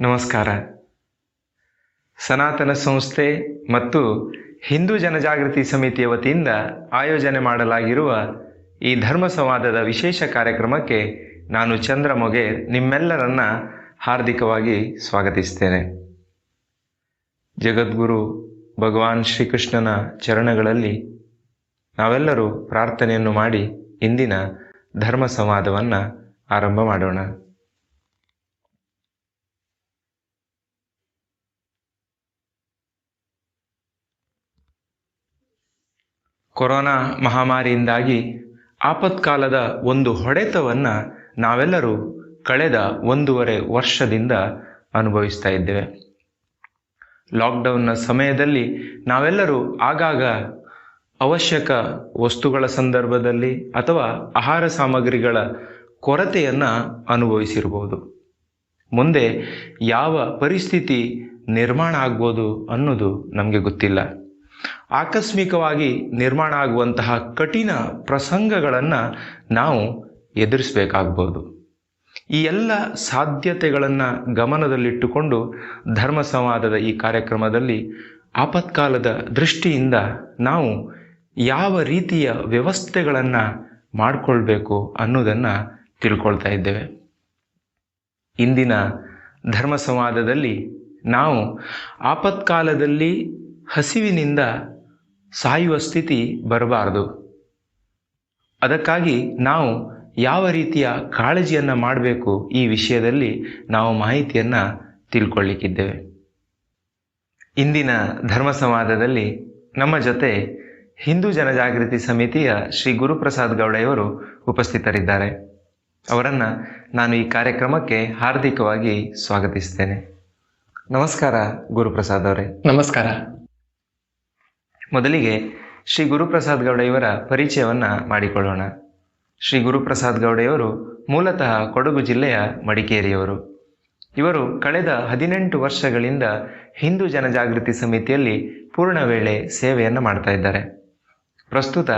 ನಮಸ್ಕಾರ. ಸನಾತನ ಸಂಸ್ಥೆ ಮತ್ತು ಹಿಂದೂ ಜನಜಾಗೃತಿ ಸಮಿತಿಯ ವತಿಯಿಂದ ಆಯೋಜನೆ ಮಾಡಲಾಗಿರುವ ಈ ಧರ್ಮ ಸಂವಾದದ ವಿಶೇಷ ಕಾರ್ಯಕ್ರಮಕ್ಕೆ ನಾನು ಚಂದ್ರ ಮೊಗೆ ನಿಮ್ಮೆಲ್ಲರನ್ನ ಹಾರ್ದಿಕವಾಗಿ ಸ್ವಾಗತಿಸ್ತೇನೆ. ಜಗದ್ಗುರು ಭಗವಾನ್ ಶ್ರೀಕೃಷ್ಣನ ಚರಣಗಳಲ್ಲಿ ನಾವೆಲ್ಲರೂ ಪ್ರಾರ್ಥನೆಯನ್ನು ಮಾಡಿ ಇಂದಿನ ಧರ್ಮ ಸಂವಾದವನ್ನು ಆರಂಭ ಮಾಡೋಣ. ಕೊರೋನಾ ಮಹಾಮಾರಿಯಿಂದಾಗಿ ಆಪತ್ಕಾಲದ ಒಂದು ಹೊಡೆತವನ್ನು ನಾವೆಲ್ಲರೂ ಕಳೆದ ಒಂದೂವರೆ ವರ್ಷದಿಂದ ಅನುಭವಿಸ್ತಾ ಇದ್ದೇವೆ. ಲಾಕ್ಡೌನ್ನ ಸಮಯದಲ್ಲಿ ನಾವೆಲ್ಲರೂ ಆಗಾಗ ಅವಶ್ಯಕ ವಸ್ತುಗಳ ಸಂದರ್ಭದಲ್ಲಿ ಅಥವಾ ಆಹಾರ ಸಾಮಗ್ರಿಗಳ ಕೊರತೆಯನ್ನು ಅನುಭವಿಸಿರ್ಬೋದು. ಮುಂದೆ ಯಾವ ಪರಿಸ್ಥಿತಿ ನಿರ್ಮಾಣ ಆಗ್ಬೋದು ಅನ್ನೋದು ನಮಗೆ ಗೊತ್ತಿಲ್ಲ. ಆಕಸ್ಮಿಕವಾಗಿ ನಿರ್ಮಾಣ ಆಗುವಂತಹ ಕಠಿಣ ಪ್ರಸಂಗಗಳನ್ನು ನಾವು ಎದುರಿಸಬೇಕಾಗ್ಬೋದು. ಈ ಎಲ್ಲ ಸಾಧ್ಯತೆಗಳನ್ನು ಗಮನದಲ್ಲಿಟ್ಟುಕೊಂಡು ಧರ್ಮ ಸಂವಾದದ ಈ ಕಾರ್ಯಕ್ರಮದಲ್ಲಿ ಆಪತ್ಕಾಲದ ದೃಷ್ಟಿಯಿಂದ ನಾವು ಯಾವ ರೀತಿಯ ವ್ಯವಸ್ಥೆಗಳನ್ನು ಮಾಡಿಕೊಳ್ಬೇಕು ಅನ್ನೋದನ್ನು ತಿಳ್ಕೊಳ್ತಾ ಇದ್ದೇವೆ. ಇಂದಿನ ಧರ್ಮ ಸಂವಾದದಲ್ಲಿ ನಾವು ಆಪತ್ಕಾಲದಲ್ಲಿ ಹಸಿವಿನಿಂದ ಸಾಯುವ ಸ್ಥಿತಿ ಬರಬಾರದು. ಅದಕ್ಕಾಗಿ ನಾವು ಯಾವ ರೀತಿಯ ಕಾಳಜಿಯನ್ನು ಮಾಡಬೇಕು ಈ ವಿಷಯದಲ್ಲಿ ನಾವು ಮಾಹಿತಿಯನ್ನು ತಿಳ್ಕೊಳ್ಳಿಕ್ಕಿದ್ದೇವೆ. ಇಂದಿನ ಧರ್ಮ ಸಂವಾದದಲ್ಲಿ ನಮ್ಮ ಜೊತೆ ಹಿಂದೂ ಜನಜಾಗೃತಿ ಸಮಿತಿಯ ಶ್ರೀ ಗುರುಪ್ರಸಾದ್ ಗೌಡೆಯವರು ಉಪಸ್ಥಿತರಿದ್ದಾರೆ. ಅವರನ್ನು ನಾನು ಈ ಕಾರ್ಯಕ್ರಮಕ್ಕೆ ಹಾರ್ದಿಕವಾಗಿ ಸ್ವಾಗತಿಸ್ತೇನೆ. ನಮಸ್ಕಾರ ಗುರುಪ್ರಸಾದ್ ಅವರೇ. ನಮಸ್ಕಾರ. ಮೊದಲಿಗೆ ಶ್ರೀ ಗುರುಪ್ರಸಾದ್ ಗೌಡ ಇವರ ಪರಿಚಯವನ್ನ ಮಾಡಿಕೊಳ್ಳೋಣ. ಶ್ರೀ ಗುರುಪ್ರಸಾದ್ ಗೌಡೆಯವರು ಮೂಲತಃ ಕೊಡಗು ಜಿಲ್ಲೆಯ ಮಡಿಕೇರಿಯವರು. ಇವರು ಕಳೆದ ಹದಿನೆಂಟು ವರ್ಷಗಳಿಂದ ಹಿಂದೂ ಜನಜಾಗೃತಿ ಸಮಿತಿಯಲ್ಲಿ ಪೂರ್ಣ ವೇಳೆ ಸೇವೆಯನ್ನು ಮಾಡ್ತಾ ಇದ್ದಾರೆ. ಪ್ರಸ್ತುತ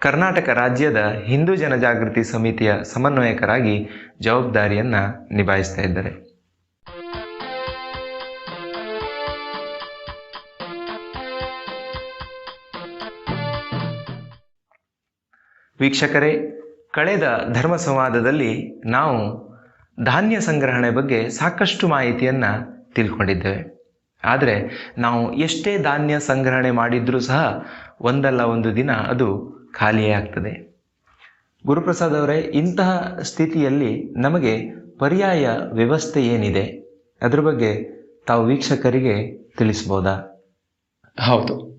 ಕರ್ನಾಟಕ ರಾಜ್ಯದ ಹಿಂದೂ ಜನಜಾಗೃತಿ ಸಮಿತಿಯ ಸಮನ್ವಯಕರಾಗಿ ಜವಾಬ್ದಾರಿಯನ್ನು ನಿಭಾಯಿಸ್ತಾ ಇದ್ದಾರೆ. ವೀಕ್ಷಕರೇ, ಕಳೆದ ಧರ್ಮ ಸಂವಾದದಲ್ಲಿ ನಾವು ಧಾನ್ಯ ಸಂಗ್ರಹಣೆ ಬಗ್ಗೆ ಸಾಕಷ್ಟು ಮಾಹಿತಿಯನ್ನು ತಿಳ್ಕೊಂಡಿದ್ದೇವೆ. ಆದರೆ ನಾವು ಎಷ್ಟೇ ಧಾನ್ಯ ಸಂಗ್ರಹಣೆ ಮಾಡಿದ್ರೂ ಸಹ ಒಂದಲ್ಲ ಒಂದು ದಿನ ಅದು ಖಾಲಿಯೇ ಆಗ್ತದೆ ಗುರುಪ್ರಸಾದ್ ಅವರೇ, ಇಂತಹ ಸ್ಥಿತಿಯಲ್ಲಿ ನಮಗೆ ಪರ್ಯಾಯ ವ್ಯವಸ್ಥೆ ಏನಿದೆ? ಅದ್ರ ಬಗ್ಗೆ ತಾವು ವೀಕ್ಷಕರಿಗೆ ತಿಳಿಸ್ಬೋದಾ? ಹೌದು.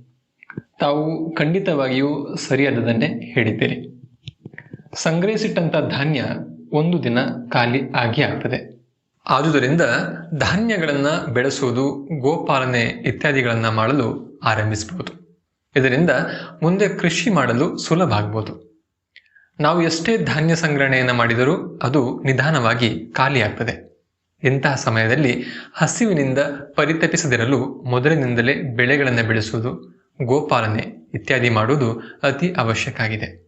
ತಾವು ಖಂಡಿತವಾಗಿಯೂ ಸರಿಯಾದದನ್ನೇ ಹೇಳಿದ್ದೀರಿ. ಸಂಗ್ರಹಿಸಿಟ್ಟಂಥ ಧಾನ್ಯ ಒಂದು ದಿನ ಖಾಲಿ ಆಗಿ ಆಗ್ತದೆ. ಆದುದರಿಂದ ಧಾನ್ಯಗಳನ್ನು ಬೆಳೆಸುವುದು, ಗೋಪಾಲನೆ ಇತ್ಯಾದಿಗಳನ್ನು ಮಾಡಲು ಆರಂಭಿಸಬಹುದು. ಇದರಿಂದ ಮುಂದೆ ಕೃಷಿ ಮಾಡಲು ಸುಲಭ ಆಗ್ಬೋದು. ನಾವು ಎಷ್ಟೇ ಧಾನ್ಯ ಸಂಗ್ರಹಣೆಯನ್ನು ಮಾಡಿದರೂ ಅದು ನಿಧಾನವಾಗಿ ಖಾಲಿಯಾಗ್ತದೆ ಇಂತಹ ಸಮಯದಲ್ಲಿ ಹಸಿವಿನಿಂದ ಪರಿತಪಿಸದಿರಲು ಮೊದಲಿನಿಂದಲೇ ಬೆಳೆಗಳನ್ನು ಬೆಳೆಸುವುದು ಗೋಪಾಲನೆ ಇತ್ಯಾದಿ ಮಾಡುವುದು ಅತಿ ಅವಶ್ಯಕ ಆಗಿದೆ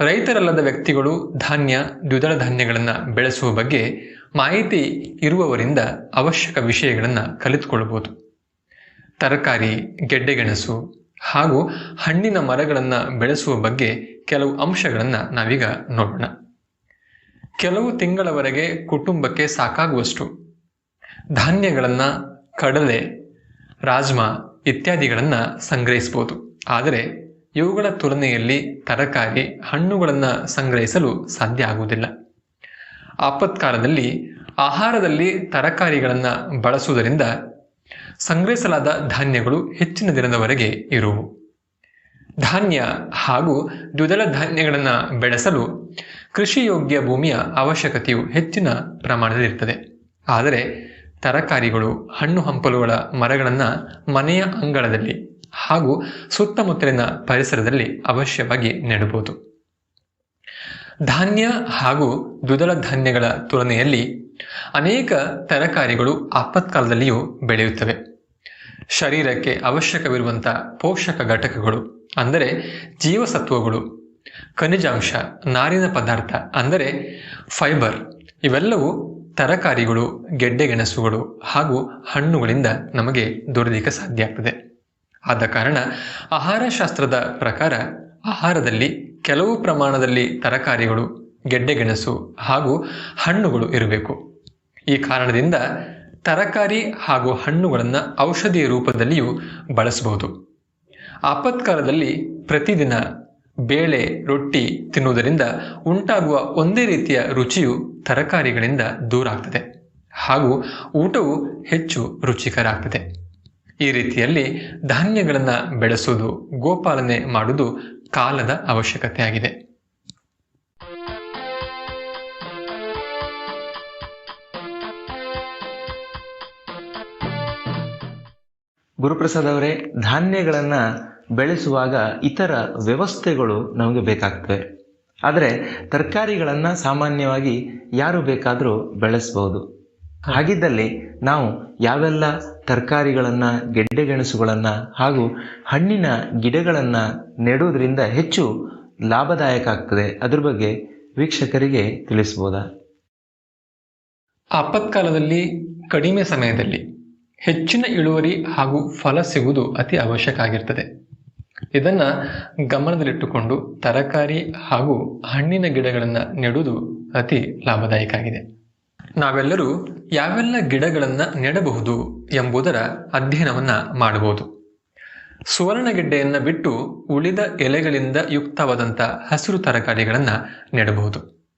ರೈತರಲ್ಲದ ವ್ಯಕ್ತಿಗಳು ಧಾನ್ಯ, ದ್ವಿದಳ ಧಾನ್ಯಗಳನ್ನು ಬೆಳೆಸುವ ಬಗ್ಗೆ ಮಾಹಿತಿ ಇರುವವರಿಂದ ಅವಶ್ಯಕ ವಿಷಯಗಳನ್ನು ಕಲಿತುಕೊಳ್ಳಬಹುದು. ತರಕಾರಿ, ಗೆಡ್ಡೆಗೆಣಸು ಹಾಗೂ ಹಣ್ಣಿನ ಮರಗಳನ್ನು ಬೆಳೆಸುವ ಬಗ್ಗೆ ಕೆಲವು ಅಂಶಗಳನ್ನು ನಾವೀಗ ನೋಡೋಣ. ಕೆಲವು ತಿಂಗಳವರೆಗೆ ಕುಟುಂಬಕ್ಕೆ ಸಾಕಾಗುವಷ್ಟು ಧಾನ್ಯಗಳನ್ನು ಕಡಲೆ, ರಾಜ್ಮಾ ಇತ್ಯಾದಿಗಳನ್ನು ಸಂಗ್ರಹಿಸಬಹುದು ಆದರೆ ಇವುಗಳ ತುಲನೆಯಲ್ಲಿ ತರಕಾರಿ ಹಣ್ಣುಗಳನ್ನು ಸಂಗ್ರಹಿಸಲು ಸಾಧ್ಯ ಆಗುವುದಿಲ್ಲ. ಆಪತ್ಕಾಲದಲ್ಲಿ ಆಹಾರದಲ್ಲಿ ತರಕಾರಿಗಳನ್ನು ಬಳಸುವುದರಿಂದ ಸಂಗ್ರಹಿಸಲಾದ ಧಾನ್ಯಗಳು ಹೆಚ್ಚಿನ ದಿನದವರೆಗೆ ಇರುವು. ಧಾನ್ಯ ಹಾಗೂ ದ್ವಿದಳ ಧಾನ್ಯಗಳನ್ನು ಬೆಳೆಸಲು ಕೃಷಿಯೋಗ್ಯ ಭೂಮಿಯ ಅವಶ್ಯಕತೆಯು ಹೆಚ್ಚಿನ ಪ್ರಮಾಣದಲ್ಲಿರ್ತದೆ. ಆದರೆ ತರಕಾರಿಗಳು, ಹಣ್ಣು ಹಂಪಲುಗಳ ಮರಗಳನ್ನು ಮನೆಯ ಅಂಗಳದಲ್ಲಿ ಹಾಗೂ ಸುತ್ತಮುತ್ತಲಿನ ಪರಿಸರದಲ್ಲಿ ಅವಶ್ಯವಾಗಿ ನೆಡಬಹುದು. ಧಾನ್ಯ ಹಾಗೂ ದ್ವಿದಳ ಧಾನ್ಯಗಳ ತುಲನೆಯಲ್ಲಿ ಅನೇಕ ತರಕಾರಿಗಳು ಆಪತ್ಕಾಲದಲ್ಲಿಯೂ ಬೆಳೆಯುತ್ತವೆ. ಶರೀರಕ್ಕೆ ಅವಶ್ಯಕವಿರುವಂಥ ಪೋಷಕ ಘಟಕಗಳು ಅಂದರೆ ಜೀವಸತ್ವಗಳು, ಖನಿಜಾಂಶ, ನಾರಿನ ಪದಾರ್ಥ ಅಂದರೆ ಫೈಬರ್ ಇವೆಲ್ಲವೂ ತರಕಾರಿಗಳು ಗೆಡ್ಡೆಗೆಣಸುಗಳು ಹಾಗೂ ಹಣ್ಣುಗಳಿಂದ ನಮಗೆ ದೊರೆಯಲಿಕ್ಕೆ ಸಾಧ್ಯ ಆಗ್ತದೆ. ಆದ ಕಾರಣ ಆಹಾರ ಶಾಸ್ತ್ರದ ಪ್ರಕಾರ ಆಹಾರದಲ್ಲಿ ಕೆಲವು ಪ್ರಮಾಣದಲ್ಲಿ ತರಕಾರಿಗಳು ಗೆಡ್ಡೆಗೆಣಸು ಹಾಗೂ ಹಣ್ಣುಗಳು ಇರಬೇಕು. ಈ ಕಾರಣದಿಂದ ತರಕಾರಿ ಹಾಗೂ ಹಣ್ಣುಗಳನ್ನು ಔಷಧಿಯ ರೂಪದಲ್ಲಿಯೂ ಬಳಸಬಹುದು. ಆಪತ್ಕಾಲದಲ್ಲಿ ಪ್ರತಿದಿನ ಬೇಳೆ, ರೊಟ್ಟಿ ತಿನ್ನುವುದರಿಂದ ಉಂಟಾಗುವ ಒಂದೇ ರೀತಿಯ ರುಚಿಯು ತರಕಾರಿಗಳಿಂದ ದೂರ ಆಗ್ತದೆ. ಹಾಗೂ ಊಟವು ಹೆಚ್ಚು ರುಚಿಕರ ಆಗ್ತದೆ ಈ ರೀತಿಯಲ್ಲಿ ಧಾನ್ಯಗಳನ್ನು ಬೆಳೆಸುವುದು, ಗೋಪಾಲನೆ ಮಾಡುವುದು ಕಾಲದ ಅವಶ್ಯಕತೆ ಆಗಿದೆ ಗುರುಪ್ರಸಾದ್ ಅವರೇ, ಧಾನ್ಯಗಳನ್ನು ಬೆಳೆಸುವಾಗ ಇತರ ವ್ಯವಸ್ಥೆಗಳು ನಮಗೆ ಬೇಕಾಗ್ತವೆ. ಆದರೆ ತರಕಾರಿಗಳನ್ನು ಸಾಮಾನ್ಯವಾಗಿ ಯಾರು ಬೇಕಾದರೂ ಬೆಳೆಸ್ಬೋದು. ಹಾಗಿದ್ದಲ್ಲಿ ನಾವು ಯಾವೆಲ್ಲ ತರಕಾರಿಗಳನ್ನು, ಗೆಡ್ಡೆಗೆಣಸುಗಳನ್ನು ಹಾಗೂ ಹಣ್ಣಿನ ಗಿಡಗಳನ್ನು ನೆಡುವುದರಿಂದ ಹೆಚ್ಚು ಲಾಭದಾಯಕ ಆಗ್ತದೆ ಅದ್ರ ಬಗ್ಗೆ ವೀಕ್ಷಕರಿಗೆ ತಿಳಿಸ್ಬೋದಾ? ಆಪತ್ಕಾಲದಲ್ಲಿ, ಕಡಿಮೆ ಸಮಯದಲ್ಲಿ ಹೆಚ್ಚಿನ ಇಳುವರಿ ಹಾಗೂ ಫಲ ಸಿಗುವುದು ಅತಿ ಅವಶ್ಯಕ ಆಗಿರ್ತದೆ. ಇದನ್ನ ಗಮನದಲ್ಲಿಟ್ಟುಕೊಂಡು ತರಕಾರಿ ಹಾಗೂ ಹಣ್ಣಿನ ಗಿಡಗಳನ್ನು ನೆಡುವುದು ಅತಿ ಲಾಭದಾಯಕ ಆಗಿದೆ ನಾವೆಲ್ಲರೂ ಯಾವೆಲ್ಲ ಗಿಡಗಳನ್ನು ನೆಡಬಹುದು ಎಂಬುದರ ಅಧ್ಯಯನವನ್ನ ಮಾಡಬಹುದು. ಸುವರ್ಣಗೆಡ್ಡೆಯನ್ನು ಬಿಟ್ಟು ಉಳಿದ ಎಲೆಗಳಿಂದ ಯುಕ್ತವಾದಂಥ ಹಸಿರು ತರಕಾರಿಗಳನ್ನು ನೆಡಬಹುದು.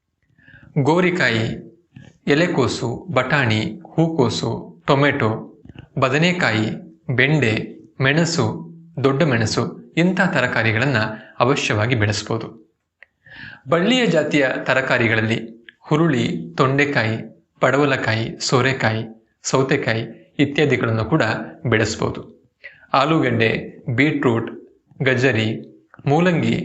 ಗೋರಿಕಾಯಿ, ಎಲೆಕೋಸು, ಬಟಾಣಿ, ಹೂಕೋಸು, ಟೊಮೆಟೊ, ಬದನೆಕಾಯಿ, ಬೆಂಡೆ, ಮೆಣಸು, ದೊಡ್ಡ ಮೆಣಸು ಇಂಥ ತರಕಾರಿಗಳನ್ನು ಅವಶ್ಯವಾಗಿ ಬೆಳೆಸ್ಬೋದು. ಬಳ್ಳಿಯ ಜಾತಿಯ ತರಕಾರಿಗಳಲ್ಲಿ ಹುರುಳಿ, ತೊಂಡೆಕಾಯಿ, ಪಡವಲಕಾಯಿ, ಸೋರೆಕಾಯಿ, ಸೌತೆಕಾಯಿ ಇತ್ಯಾದಿಗಳನ್ನು ಕೂಡ ಬೆಳೆಸ್ಬೋದು. ಆಲೂಗಡ್ಡೆ, ಬೀಟ್ರೂಟ್ ಗಜರಿ ಮೂಲಂಗಿ,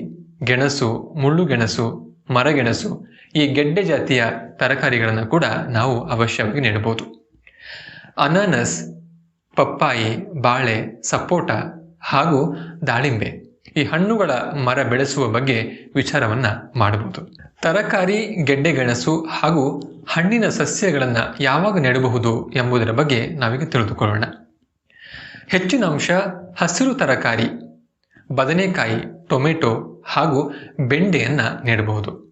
ಗೆಣಸು ಮುಳ್ಳುಗೆಣಸು ಮರಗೆಣಸು ಈ ಗೆಡ್ಡೆ ಜಾತಿಯ ತರಕಾರಿಗಳನ್ನು ಕೂಡ ನಾವು ಅವಶ್ಯವಾಗಿ ನೆಡಬಹುದು ಅನಾನಸ್, ಪಪ್ಪಾಯಿ, ಬಾಳೆ, ಸಪೋಟ ಹಾಗೂ ದಾಳಿಂಬೆ ಈ ಹಣ್ಣುಗಳ ಮರ ಬೆಳೆಸುವ ಬಗ್ಗೆ ವಿಚಾರವನ್ನ ಮಾಡಬಹುದು. ತರಕಾರಿ ಗೆಡ್ಡೆಗೆಣಸು ಹಾಗೂ ಹಣ್ಣಿನ ಸಸ್ಯಗಳನ್ನು ಯಾವಾಗ ನೆಡಬಹುದು ಎಂಬುದರ ಬಗ್ಗೆ ನಾವೀಗ ತಿಳಿದುಕೊಳ್ಳೋಣ. ಹೆಚ್ಚಿನ ಅಂಶ ಹಸಿರು ತರಕಾರಿ, ಬದನೆಕಾಯಿ, ಟೊಮೆಟೊ ಹಾಗೂ ಬೆಂಡೆಯನ್ನ ನೆಡಬಹುದು.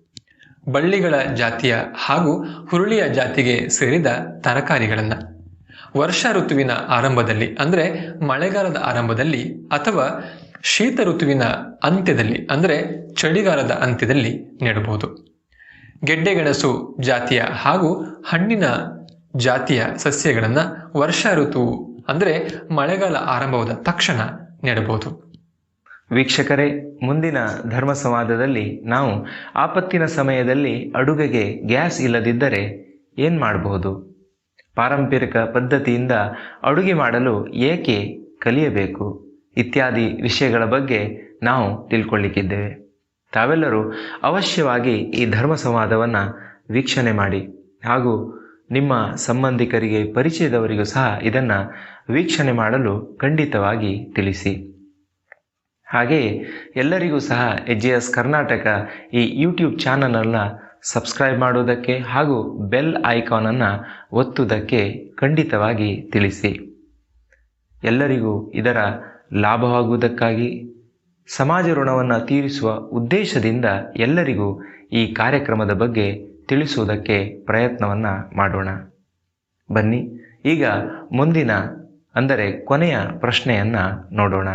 ಬಳ್ಳಿಗಳ ಜಾತಿಯ ಹಾಗೂ ಹುರುಳಿಯ ಜಾತಿಗೆ ಸೇರಿದ ತರಕಾರಿಗಳನ್ನು. ವರ್ಷ ಋತುವಿನ ಆರಂಭದಲ್ಲಿ, ಅಂದರೆ ಮಳೆಗಾಲದ ಆರಂಭದಲ್ಲಿ ಅಥವಾ ಶೀತ ಋತುವಿನ ಅಂತ್ಯದಲ್ಲಿ, ಅಂದರೆ ಚಳಿಗಾಲದ ಅಂತ್ಯದಲ್ಲಿ ನೆಡಬಹುದು. ಗೆಡ್ಡೆಗೆಣಸು ಜಾತಿಯ ಹಾಗೂ ಹಣ್ಣಿನ ಜಾತಿಯ ಸಸ್ಯಗಳನ್ನು ವರ್ಷ ಋತು, ಅಂದರೆ ಮಳೆಗಾಲ ಆರಂಭವಾದ ತಕ್ಷಣ ನೆಡಬಹುದು. ವೀಕ್ಷಕರೇ, ಮುಂದಿನ ಧರ್ಮ ಸಂವಾದದಲ್ಲಿ ನಾವು ಆಪತ್ತಿನ ಸಮಯದಲ್ಲಿ ಅಡುಗೆಗೆ ಗ್ಯಾಸ್ ಇಲ್ಲದಿದ್ದರೆ ಏನು ಮಾಡಬಹುದು? ಪಾರಂಪರಿಕ ಪದ್ಧತಿಯಿಂದ ಅಡುಗೆ ಮಾಡಲು ಏಕೆ ಕಲಿಯಬೇಕು ಇತ್ಯಾದಿ ವಿಷಯಗಳ ಬಗ್ಗೆ ನಾವು ತಿಳ್ಕೊಳ್ಳಿಕ್ಕಿದ್ದೇವೆ. ತಾವೆಲ್ಲರೂ ಅವಶ್ಯವಾಗಿ ಈ ಧರ್ಮ ಸಂವಾದವನ್ನು ವೀಕ್ಷಣೆ ಮಾಡಿ ಹಾಗೂ ನಿಮ್ಮ ಸಂಬಂಧಿಕರಿಗೆ ಪರಿಚಯದವರಿಗೂ ಸಹ ಇದನ್ನು ವೀಕ್ಷಣೆ ಮಾಡಲು ಖಂಡಿತವಾಗಿ ತಿಳಿಸಿ. ಹಾಗೆಯೇ ಎಲ್ಲರಿಗೂ ಸಹ ಎಚ್ ಜಿ ಎಸ್ ಕರ್ನಾಟಕ ಈ ಯೂಟ್ಯೂಬ್ ಚಾನಲನ್ನು ಸಬ್ಸ್ಕ್ರೈಬ್ ಮಾಡುವುದಕ್ಕೆ ಹಾಗೂ ಬೆಲ್ ಐಕಾನನ್ನು ಒತ್ತುವುದಕ್ಕೆ ಖಂಡಿತವಾಗಿ ತಿಳಿಸಿ. ಎಲ್ಲರಿಗೂ ಇದರ ಲಾಭವಾಗುವುದಕ್ಕಾಗಿ ಸಮಾಜ ಋಣವನ್ನು ತೀರಿಸುವ ಉದ್ದೇಶದಿಂದ ಎಲ್ಲರಿಗೂ ಈ ಕಾರ್ಯಕ್ರಮದ ಬಗ್ಗೆ ತಿಳಿಸುವುದಕ್ಕೆ ಪ್ರಯತ್ನವನ್ನು ಮಾಡೋಣ. ಬನ್ನಿ, ಈಗ ಮುಂದಿನ, ಅಂದರೆ ಕೊನೆಯ ಪ್ರಶ್ನೆಯನ್ನು ನೋಡೋಣ.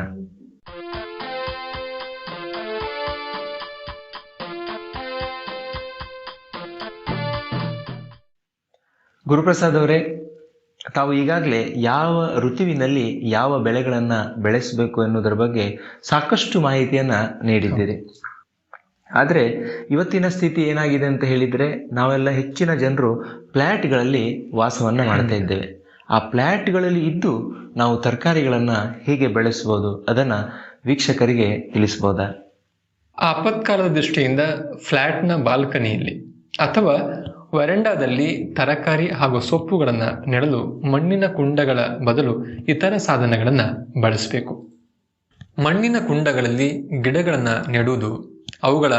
ಗುರುಪ್ರಸಾದ್ ಅವರೇ, ತಾವು ಈಗಾಗಲೇ ಯಾವ ಋತುವಿನಲ್ಲಿ ಯಾವ ಬೆಳೆಗಳನ್ನು ಬೆಳೆಸಬೇಕು ಎನ್ನುವುದರ ಬಗ್ಗೆ ಸಾಕಷ್ಟು ಮಾಹಿತಿಯನ್ನು ನೀಡಿದ್ದೀರಿ. ಆದರೆ ಇವತ್ತಿನ ಸ್ಥಿತಿ ಏನಾಗಿದೆ ಅಂತ ಹೇಳಿದರೆ, ನಾವೆಲ್ಲ ಹೆಚ್ಚಿನ ಜನರು ಫ್ಲ್ಯಾಟ್ಗಳಲ್ಲಿ ವಾಸವನ್ನು ಮಾಡ್ತಾ ಇದ್ದೇವೆ. ಆ ಫ್ಲ್ಯಾಟ್ಗಳಲ್ಲಿ ಇದ್ದು ನಾವು ತರಕಾರಿಗಳನ್ನು ಹೇಗೆ ಬೆಳೆಸ್ಬೋದು ಅದನ್ನು ವೀಕ್ಷಕರಿಗೆ ತಿಳಿಸ್ಬೋದಾ? ಆಪತ್ಕಾಲದ ದೃಷ್ಟಿಯಿಂದ ಫ್ಲ್ಯಾಟ್ನ ಬಾಲ್ಕನಿಯಲ್ಲಿ ಅಥವಾ ವರಂಡಾದಲ್ಲಿ ತರಕಾರಿ ಹಾಗೂ ಸೊಪ್ಪುಗಳನ್ನು ನೆಡಲು ಮಣ್ಣಿನ ಕುಂಡಗಳ ಬದಲು ಇತರ ಸಾಧನಗಳನ್ನು ಬಳಸಬೇಕು. ಮಣ್ಣಿನ ಕುಂಡಗಳಲ್ಲಿ ಗಿಡಗಳನ್ನು ನೆಡುವುದು ಅವುಗಳ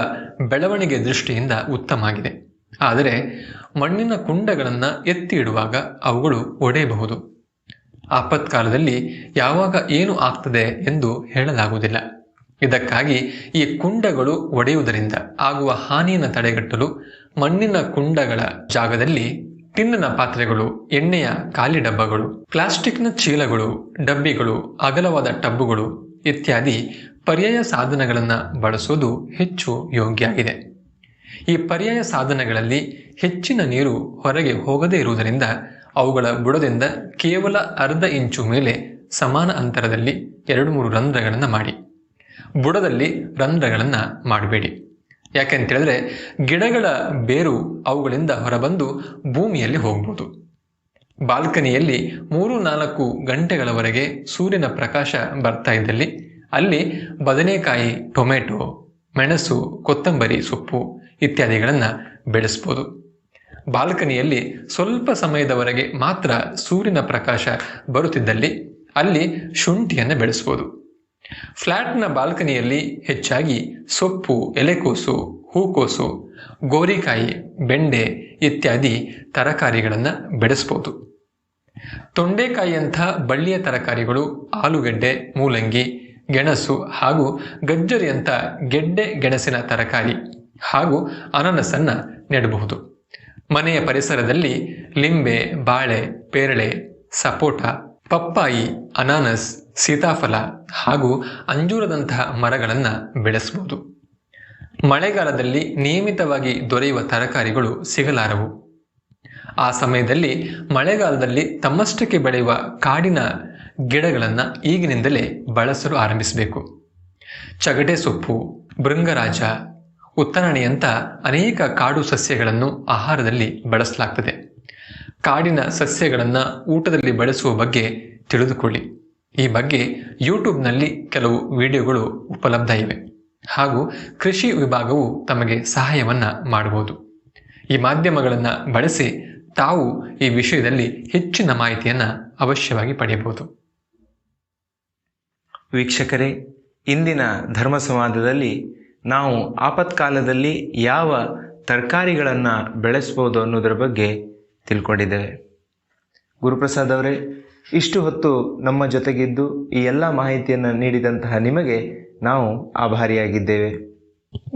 ಬೆಳವಣಿಗೆ ದೃಷ್ಟಿಯಿಂದ ಉತ್ತಮ ಆಗಿದೆ ಆದರೆ ಮಣ್ಣಿನ ಕುಂಡಗಳನ್ನು ಎತ್ತಿ ಇಡುವಾಗ ಅವುಗಳು ಒಡೆಯಬಹುದು. ಆಪತ್ಕಾಲದಲ್ಲಿ ಯಾವಾಗ ಏನು ಆಗ್ತದೆ ಎಂದು ಹೇಳಲಾಗುವುದಿಲ್ಲ. ಇದಕ್ಕಾಗಿ ಈ ಕುಂಡಗಳು ಒಡೆಯುವುದರಿಂದ ಆಗುವ ಹಾನಿಯನ್ನು ತಡೆಗಟ್ಟಲು ಮಣ್ಣಿನ ಕುಂಡಗಳ ಜಾಗದಲ್ಲಿ ಟಿನ್ನಿನ ಪಾತ್ರೆಗಳು, ಎಣ್ಣೆಯ ಖಾಲಿ ಡಬ್ಬಗಳು, ಪ್ಲಾಸ್ಟಿಕ್ನ ಚೀಲಗಳು, ಡಬ್ಬಿಗಳು, ಅಗಲವಾದ ಟಬ್ಬುಗಳು ಇತ್ಯಾದಿ ಪರ್ಯಾಯ ಸಾಧನಗಳನ್ನು ಬಳಸೋದು ಹೆಚ್ಚು ಯೋಗ್ಯ ಆಗಿದೆ ಈ ಪರ್ಯಾಯ ಸಾಧನಗಳಲ್ಲಿ ಹೆಚ್ಚಿನ ನೀರು ಹೊರಗೆ ಹೋಗದೇ ಇರುವುದರಿಂದ ಅವುಗಳ ಬುಡದಿಂದ ಕೇವಲ ಅರ್ಧ ಇಂಚು ಮೇಲೆ ಸಮಾನ ಅಂತರದಲ್ಲಿ ಎರಡು ಮೂರು ರಂಧ್ರಗಳನ್ನು ಮಾಡಿ. ಬುಡದಲ್ಲಿ ರಂಧ್ರಗಳನ್ನು ಮಾಡಬೇಡಿ. ಯಾಕೆಂತ ಹೇಳಿದ್ರೆ ಗಿಡಗಳ ಬೇರು ಅವುಗಳಿಂದ ಹೊರಬಂದು ಭೂಮಿಯಲ್ಲಿ ಹೋಗ್ಬೋದು. ಬಾಲ್ಕನಿಯಲ್ಲಿ ಮೂರು ನಾಲ್ಕು ಗಂಟೆಗಳವರೆಗೆ ಸೂರ್ಯನ ಪ್ರಕಾಶ ಬರ್ತಾ ಇದ್ದಲ್ಲಿ ಅಲ್ಲಿ ಬದನೆಕಾಯಿ, ಟೊಮೆಟೊ, ಮೆಣಸು, ಕೊತ್ತಂಬರಿ, ಸೊಪ್ಪು ಇತ್ಯಾದಿಗಳನ್ನು ಬೆಳೆಸ್ಬೋದು. ಬಾಲ್ಕನಿಯಲ್ಲಿ ಸ್ವಲ್ಪ ಸಮಯದವರೆಗೆ ಮಾತ್ರ ಸೂರ್ಯನ ಪ್ರಕಾಶ ಬರುತ್ತಿದ್ದಲ್ಲಿ ಅಲ್ಲಿ ಶುಂಠಿಯನ್ನು ಬೆಳೆಸ್ಬೋದು. ಫ್ಲ್ಯಾಟ್ನ ಬಾಲ್ಕನಿಯಲ್ಲಿ ಹೆಚ್ಚಾಗಿ ಸೊಪ್ಪು ಎಲೆಕೋಸು ಹೂಕೋಸು ಗೋರಿಕಾಯಿ, ಬೆಂಡೆ ಇತ್ಯಾದಿ ತರಕಾರಿಗಳನ್ನು ಬೆಳೆಸ್ಬೋದು. ತೊಂಡೆಕಾಯಿಯಂಥ ಬಳ್ಳಿಯ ತರಕಾರಿಗಳು ಆಲೂಗಡ್ಡೆ, ಮೂಲಂಗಿ, ಗೆಣಸು ಹಾಗೂ ಗಜ್ಜರಿಯಂಥ ಗೆಡ್ಡೆ ಗೆಣಸಿನ ತರಕಾರಿ ಹಾಗೂ ಅನನಸನ್ನ ನೆಡಬಹುದು. ಮನೆಯ ಪರಿಸರದಲ್ಲಿ ಲಿಂಬೆ, ಬಾಳೆ, ಪೇರಳೆ, ಸಪೋಟ ಪಪ್ಪಾಯಿ, ಅನಾನಸ್, ಸೀತಾಫಲ ಹಾಗೂ ಅಂಜೂರದಂತಹ ಮರಗಳನ್ನು ಬೆಳೆಸಬಹುದು ಮಳೆಗಾಲದಲ್ಲಿ ನಿಯಮಿತವಾಗಿ ದೊರೆಯುವ ತರಕಾರಿಗಳು ಸಿಗಲಾರವು. ಆ ಸಮಯದಲ್ಲಿ ಮಳೆಗಾಲದಲ್ಲಿ ತಮ್ಮಷ್ಟಕ್ಕೆ ಬೆಳೆಯುವ ಕಾಡಿನ ಗಿಡಗಳನ್ನು ಈಗಿನಿಂದಲೇ ಬಳಸಲು ಆರಂಭಿಸಬೇಕು. ಚಗಟೆ ಸೊಪ್ಪು, ಭೃಂಗರಾಜ ಉತ್ತರಣೆಯಂಥ ಅನೇಕ ಕಾಡು ಸಸ್ಯಗಳನ್ನು ಆಹಾರದಲ್ಲಿ ಬಳಸಲಾಗ್ತದೆ. ಕಾಡಿನ ಸಸ್ಯಗಳನ್ನು ಊಟದಲ್ಲಿ ಬಳಸುವ ಬಗ್ಗೆ ತಿಳಿದುಕೊಳ್ಳಿ. ಈ ಬಗ್ಗೆ ಯೂಟ್ಯೂಬ್ನಲ್ಲಿ ಕೆಲವು ವಿಡಿಯೋಗಳು ಉಪಲಬ್ಧ ಇವೆ. ಹಾಗೂ ಕೃಷಿ ವಿಭಾಗವು ತಮಗೆ ಸಹಾಯವನ್ನು ಮಾಡಬಹುದು. ಈ ಮಾಧ್ಯಮಗಳನ್ನು ಬಳಸಿ ತಾವು ಈ ವಿಷಯದಲ್ಲಿ ಹೆಚ್ಚಿನ ಮಾಹಿತಿಯನ್ನು ಅವಶ್ಯವಾಗಿ ಪಡೆಯಬಹುದು. ವೀಕ್ಷಕರೇ, ಇಂದಿನ ಧರ್ಮ ಸಂವಾದದಲ್ಲಿ ನಾವು ಆಪತ್ಕಾಲದಲ್ಲಿ ಯಾವ ತರಕಾರಿಗಳನ್ನು ಬೆಳೆಸ್ಬೋದು ಅನ್ನೋದರ ಬಗ್ಗೆ ತಿಳ್ಕೊಂಡಿದ್ದೇವೆ. ಗುರುಪ್ರಸಾದ್ ಅವರೇ ಇಷ್ಟು ಹೊತ್ತು ನಮ್ಮ ಜೊತೆಗಿದ್ದು ಈ ಎಲ್ಲ ಮಾಹಿತಿಯನ್ನು ನೀಡಿದಂತಹ ನಿಮಗೆ ನಾವು ಆಭಾರಿಯಾಗಿದ್ದೇವೆ.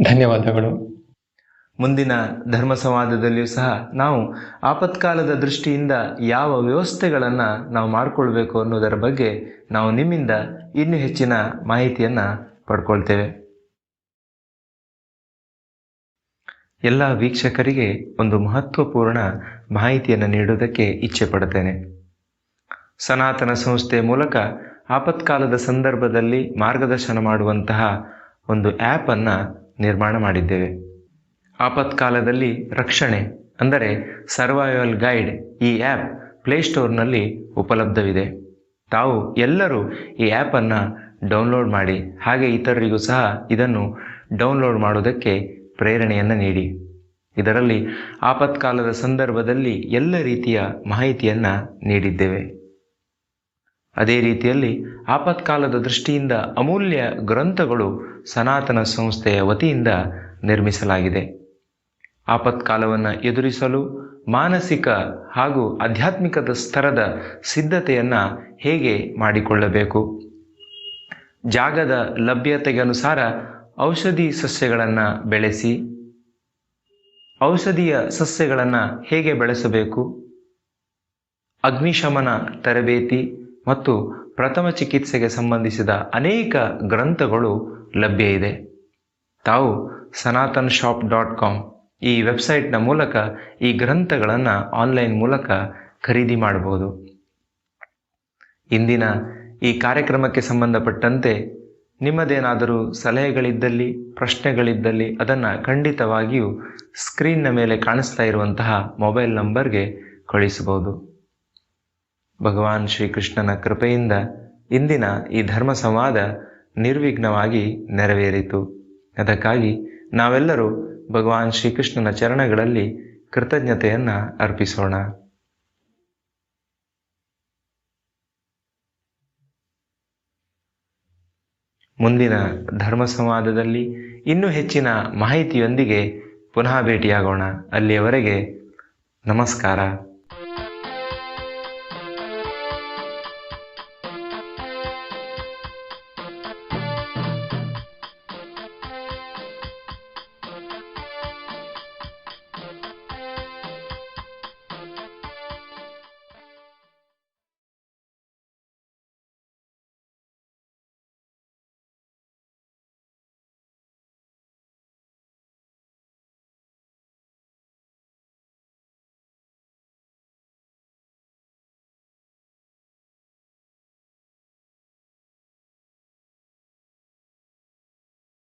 ಧನ್ಯವಾದಗಳು. ಮುಂದಿನ ಧರ್ಮ ಸಂವಾದದಲ್ಲಿಯೂ ಸಹ ನಾವು ಆಪತ್ಕಾಲದ ದೃಷ್ಟಿಯಿಂದ ಯಾವ ವ್ಯವಸ್ಥೆಗಳನ್ನು ನಾವು ಮಾಡಿಕೊಳ್ಬೇಕು ಅನ್ನೋದರ ಬಗ್ಗೆ ನಾವು ನಿಮ್ಮಿಂದ ಇನ್ನೂ ಹೆಚ್ಚಿನ ಮಾಹಿತಿಯನ್ನು ಪಡ್ಕೊಳ್ತೇವೆ. ಎಲ್ಲ ವೀಕ್ಷಕರಿಗೆ ಒಂದು ಮಹತ್ವಪೂರ್ಣ ಮಾಹಿತಿಯನ್ನು ನೀಡುವುದಕ್ಕೆ ಇಚ್ಛೆ ಪಡುತ್ತೇನೆ. ಸನಾತನ ಸಂಸ್ಥೆಯ ಮೂಲಕ ಆಪತ್ಕಾಲದ ಸಂದರ್ಭದಲ್ಲಿ ಮಾರ್ಗದರ್ಶನ ಮಾಡುವಂತಹ ಒಂದು ಆ್ಯಪನ್ನು ನಿರ್ಮಾಣ ಮಾಡಿದ್ದೇವೆ. ಆಪತ್ಕಾಲದಲ್ಲಿ ರಕ್ಷಣೆ ಅಂದರೆ ಸರ್ವೈವಲ್ ಗೈಡ್ ಈ ಆ್ಯಪ್ ಪ್ಲೇಸ್ಟೋರ್ನಲ್ಲಿ ಉಪಲಬ್ಧವಿದೆ. ತಾವು ಎಲ್ಲರೂ ಈ ಆ್ಯಪನ್ನು ಡೌನ್ಲೋಡ್ ಮಾಡಿ ಹಾಗೆ ಇತರರಿಗೂ ಸಹ ಇದನ್ನು ಡೌನ್ಲೋಡ್ ಮಾಡೋದಕ್ಕೆ ಪ್ರೇರಣೆಯನ್ನು ನೀಡಿ. ಇದರಲ್ಲಿ ಆಪತ್ಕಾಲದ ಸಂದರ್ಭದಲ್ಲಿ ಎಲ್ಲ ರೀತಿಯ ಮಾಹಿತಿಯನ್ನು ನೀಡಿದ್ದೇವೆ. ಅದೇ ರೀತಿಯಲ್ಲಿ ಆಪತ್ಕಾಲದ ದೃಷ್ಟಿಯಿಂದ ಅಮೂಲ್ಯ ಗ್ರಂಥಗಳು ಸನಾತನ ಸಂಸ್ಥೆಯ ವತಿಯಿಂದ ನಿರ್ಮಿಸಲಾಗಿದೆ. ಆಪತ್ಕಾಲವನ್ನು ಎದುರಿಸಲು ಮಾನಸಿಕ ಹಾಗೂ ಆಧ್ಯಾತ್ಮಿಕದ ಸ್ತರದ ಸಿದ್ಧತೆಯನ್ನು ಹೇಗೆ ಮಾಡಿಕೊಳ್ಳಬೇಕು? ಜಾಗದ ಲಭ್ಯತೆಗೆ ಅನುಸಾರ ಔಷಧಿ ಸಸ್ಯಗಳನ್ನು ಬೆಳೆಸಿ, ಔಷಧೀಯ ಸಸ್ಯಗಳನ್ನು ಹೇಗೆ ಬೆಳೆಸಬೇಕು, ಅಗ್ನಿಶಮನ ತರಬೇತಿ ಮತ್ತು ಪ್ರಥಮ ಚಿಕಿತ್ಸೆಗೆ ಸಂಬಂಧಿಸಿದ ಅನೇಕ ಗ್ರಂಥಗಳು ಲಭ್ಯ ಇದೆ. ತಾವು ಸನಾತನ್ ಶಾಪ್ ಡಾಟ್ ಕಾಮ್ ಈ ವೆಬ್ಸೈಟ್ನ ಮೂಲಕ ಈ ಗ್ರಂಥಗಳನ್ನು ಆನ್ಲೈನ್ ಮೂಲಕ ಖರೀದಿ ಮಾಡಬಹುದು. ಇಂದಿನ ಈ ಕಾರ್ಯಕ್ರಮಕ್ಕೆ ಸಂಬಂಧಪಟ್ಟಂತೆ ನಿಮ್ಮದೇನಾದರೂ ಸಲಹೆಗಳಿದ್ದಲ್ಲಿ, ಪ್ರಶ್ನೆಗಳಿದ್ದಲ್ಲಿ ಅದನ್ನು ಖಂಡಿತವಾಗಿಯೂ ಸ್ಕ್ರೀನ್ನ ಮೇಲೆ ಕಾಣಿಸ್ತಾ ಇರುವಂತಹ ಮೊಬೈಲ್ ನಂಬರ್ಗೆ ಕಳಿಸಬಹುದು. ಭಗವಾನ್ ಶ್ರೀಕೃಷ್ಣನ ಕೃಪೆಯಿಂದ ಇಂದಿನ ಈ ಧರ್ಮ ಸಂವಾದ ನಿರ್ವಿಘ್ನವಾಗಿ ನೆರವೇರಿತು. ಅದಕ್ಕಾಗಿ ನಾವೆಲ್ಲರೂ ಭಗವಾನ್ ಶ್ರೀಕೃಷ್ಣನ ಚರಣಗಳಲ್ಲಿ ಕೃತಜ್ಞತೆಯನ್ನು ಅರ್ಪಿಸೋಣ. ಮುಂದಿನ ಧರ್ಮ ಸಂವಾದದಲ್ಲಿ ಇನ್ನೂ ಹೆಚ್ಚಿನ ಮಾಹಿತಿಯೊಂದಿಗೆ ಪುನಃ ಭೇಟಿಯಾಗೋಣ. ಅಲ್ಲಿಯವರೆಗೆ ನಮಸ್ಕಾರ.